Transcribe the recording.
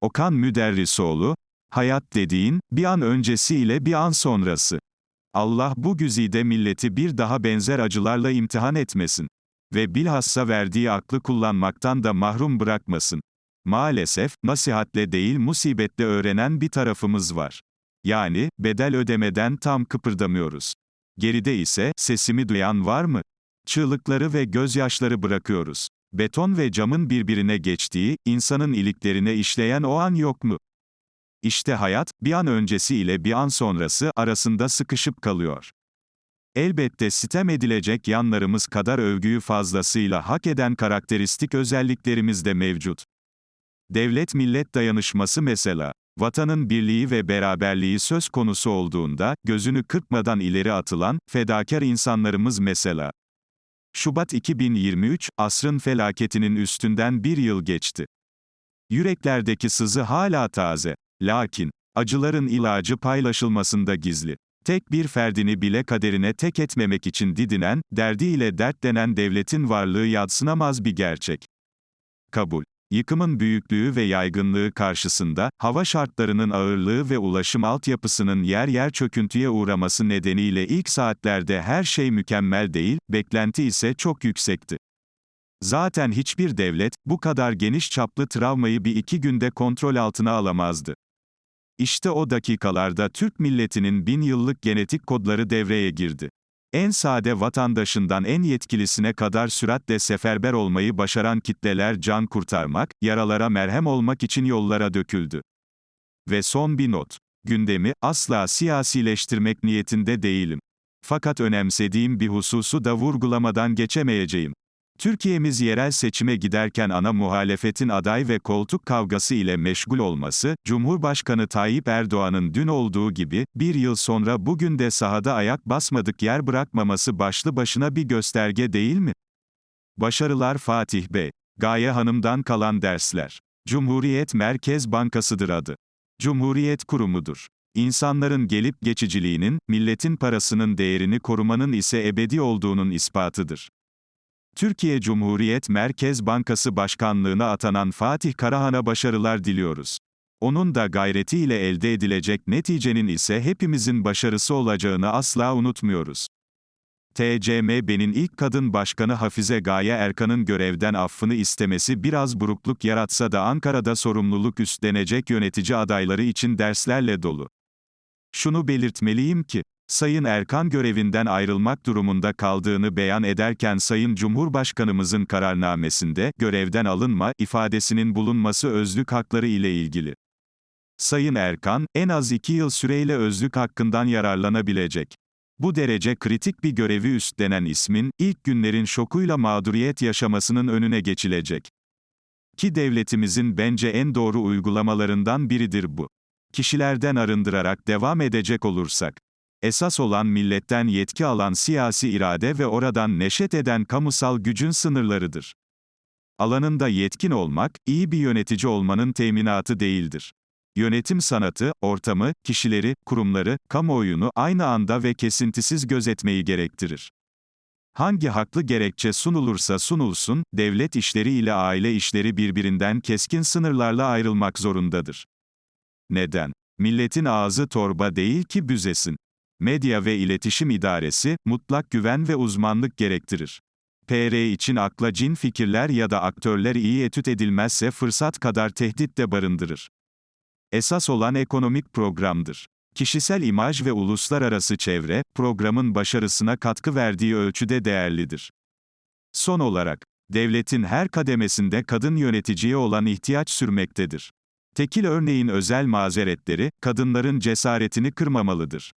Okan Müderrisoğlu, hayat dediğin, bir an öncesi ile bir an sonrası. Allah bu güzide milleti bir daha benzer acılarla imtihan etmesin. Ve bilhassa verdiği aklı kullanmaktan da mahrum bırakmasın. Maalesef, nasihatle değil musibetle öğrenen bir tarafımız var. Yani, bedel ödemeden tam kıpırdamıyoruz. Geride ise, sesimi duyan var mı? Çığlıkları ve gözyaşları bırakıyoruz. Beton ve camın birbirine geçtiği, insanın iliklerine işleyen o an yok mu? İşte hayat, bir an öncesi ile bir an sonrası arasında sıkışıp kalıyor. Elbette sitem edilecek yanlarımız kadar övgüyü fazlasıyla hak eden karakteristik özelliklerimiz de mevcut. Devlet-millet dayanışması mesela, vatanın birliği ve beraberliği söz konusu olduğunda, gözünü kırpmadan ileri atılan, fedakar insanlarımız mesela. Şubat 2023, asrın felaketinin üstünden bir yıl geçti. Yüreklerdeki sızı hala taze. Lakin, acıların ilacı paylaşılmasında gizli. Tek bir ferdini bile kaderine tek etmemek için didinen, derdiyle dertlenen devletin varlığı yadsınamaz bir gerçek. Kabul. Yıkımın büyüklüğü ve yaygınlığı karşısında, hava şartlarının ağırlığı ve ulaşım altyapısının yer yer çöküntüye uğraması nedeniyle ilk saatlerde her şey mükemmel değil, beklenti ise çok yüksekti. Zaten hiçbir devlet, bu kadar geniş çaplı travmayı bir iki günde kontrol altına alamazdı. İşte o dakikalarda Türk milletinin bin yıllık genetik kodları devreye girdi. En sade vatandaşından en yetkilisine kadar süratle seferber olmayı başaran kitleler can kurtarmak, yaralara merhem olmak için yollara döküldü. Ve son bir not. Gündemi, asla siyasileştirmek niyetinde değilim. Fakat önemsediğim bir hususu da vurgulamadan geçemeyeceğim. Türkiye'miz yerel seçime giderken ana muhalefetin aday ve koltuk kavgası ile meşgul olması, Cumhurbaşkanı Tayyip Erdoğan'ın dün olduğu gibi, bir yıl sonra bugün de sahada ayak basmadık yer bırakmaması başlı başına bir gösterge değil mi? Başarılar Fatih Bey. Gaye Hanım'dan kalan dersler. Cumhuriyet Merkez Bankası'dır adı. Cumhuriyet kurumudur. İnsanların gelip geçiciliğinin, milletin parasının değerini korumanın ise ebedi olduğunun ispatıdır. Türkiye Cumhuriyet Merkez Bankası Başkanlığına atanan Fatih Karahan'a başarılar diliyoruz. Onun da gayretiyle elde edilecek neticenin ise hepimizin başarısı olacağını asla unutmuyoruz. TCMB'nin ilk kadın başkanı Hafize Gaye Erkan'ın görevden affını istemesi biraz burukluk yaratsa da Ankara'da sorumluluk üstlenecek yönetici adayları için derslerle dolu. Şunu belirtmeliyim ki, Sayın Erkan görevinden ayrılmak durumunda kaldığını beyan ederken Sayın Cumhurbaşkanımızın kararnamesinde, görevden alınma, ifadesinin bulunması özlük hakları ile ilgili. Sayın Erkan, en az iki yıl süreyle özlük hakkından yararlanabilecek. Bu derece kritik bir görevi üstlenen ismin, ilk günlerin şokuyla mağduriyet yaşamasının önüne geçilecek. Ki devletimizin bence en doğru uygulamalarından biridir bu. Kişilerden arındırarak devam edecek olursak, Esas olan milletten yetki alan siyasi irade ve oradan neşet eden kamusal gücün sınırlarıdır. Alanında yetkin olmak, iyi bir yönetici olmanın teminatı değildir. Yönetim sanatı, ortamı, kişileri, kurumları, kamuoyunu aynı anda ve kesintisiz gözetmeyi gerektirir. Hangi haklı gerekçe sunulursa sunulsun, devlet işleri ile aile işleri birbirinden keskin sınırlarla ayrılmak zorundadır. Neden? Milletin ağzı torba değil ki büzesin. Medya ve İletişim İdaresi, mutlak güven ve uzmanlık gerektirir. PR için akla cin fikirler ya da aktörler iyi etüt edilmezse fırsat kadar tehdit de barındırır. Esas olan ekonomik programdır. Kişisel imaj ve uluslararası çevre, programın başarısına katkı verdiği ölçüde değerlidir. Son olarak, devletin her kademesinde kadın yöneticiye olan ihtiyaç sürmektedir. Tekil örneğin özel mazeretleri, kadınların cesaretini kırmamalıdır.